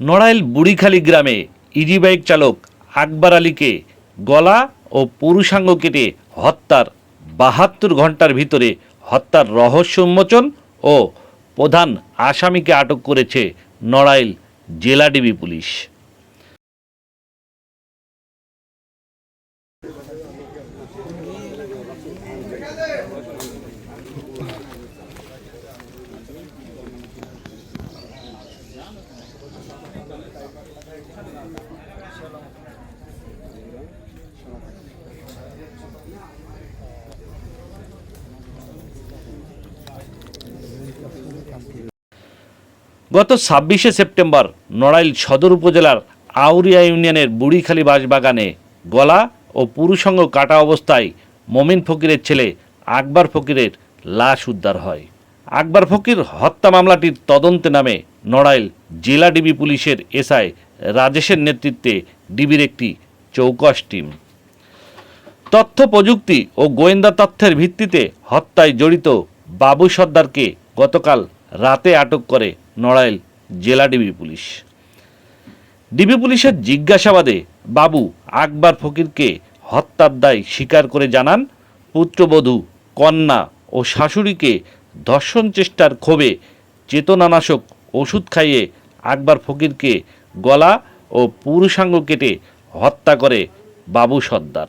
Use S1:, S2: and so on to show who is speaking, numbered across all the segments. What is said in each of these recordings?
S1: নড়াইল বুড়িখালী গ্রামে easy bike চালক আকবর আলীকে গলা ও পুরুষাঙ্গ কেটে হত্যার বাহাত্তর ঘণ্টার ভিতরে হত্যার রহস্য উন্মোচন ও প্রধান আসামিকে আটক করেছে নড়াইল জেলা ডিবি পুলিশ। গত ছাব্বিশে সেপ্টেম্বর নড়াইল সদর উপজেলার আউরিয়া ইউনিয়নের বুড়িখালী বাঁশবাগানে গলা ও পুরুষঙ্গ কাটা অবস্থায় মমিন ফকিরের ছেলে আকবর ফকিরের লাশ উদ্ধার হয়। আকবর ফকির হত্যা মামলাটির তদন্তে নামে নড়াইল জেলা ডিবি পুলিশের এসআই রাজেশের নেতৃত্বে ডিবির একটি চৌকস টিম। তথ্য প্রযুক্তি ও গোয়েন্দা তথ্যের ভিত্তিতে হত্যায় জড়িত বাবু সর্দারকে গতকাল রাতে আটক করে নড়াইল জেলা ডিবি পুলিশ। ডিবি পুলিশের জিজ্ঞাসাবাদে বাবু আকবর ফকিরকে হত্যার দায় স্বীকার করে জানান পুত্রবধূ, কন্যা ও শাশুড়িকে ধর্ষণ চেষ্টার ক্ষোভে চেতনানাশক ওষুধ খাইয়ে আকবর ফকিরকে গলা ও পুরুষাঙ্গ কেটে হত্যা করে বাবু সর্দার।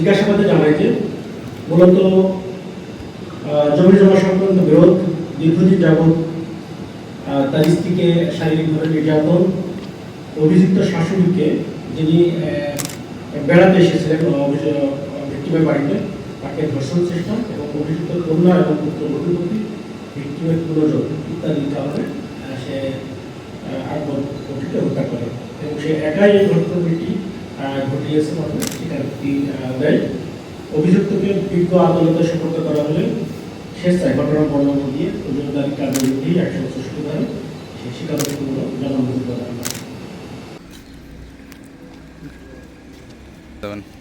S2: জিজ্ঞাসাবাদে জানায় যে মূলত জমি জমা সংক্রান্ত বিরোধ দীর্ঘদিন আহ, তার স্ত্রীকে শারীরিকভাবে নির্যাতন অভিযুক্ত শাশুড়িকে যিনি বেড়াতে এসেছিলেন ভিক্টিমের বাড়িতে তাকে ধর্ষণ চেষ্টা এবং অভিযুক্ত কন্যা এবং পুত্র প্রতি ভিক্টিমের পুনর্যোগ ইত্যাদি কারণে সে আকবর হত্যা করে এবং সে একাই এই ঘটনাটি ঘটিয়েছে বলে স্বীকারোক্তি দেয় অভিযুক্তকে বিজ্ঞ আদালতে সুপর্দ করা হলে স্বেচ্ছায় ঘটনার বর্ণনা দিয়ে ওজনদারি কার্যবিধি একশো চৌষট্টি ধারে সেই স্বীকারোক্তিগুলো জবানবন্দি প্রদান করে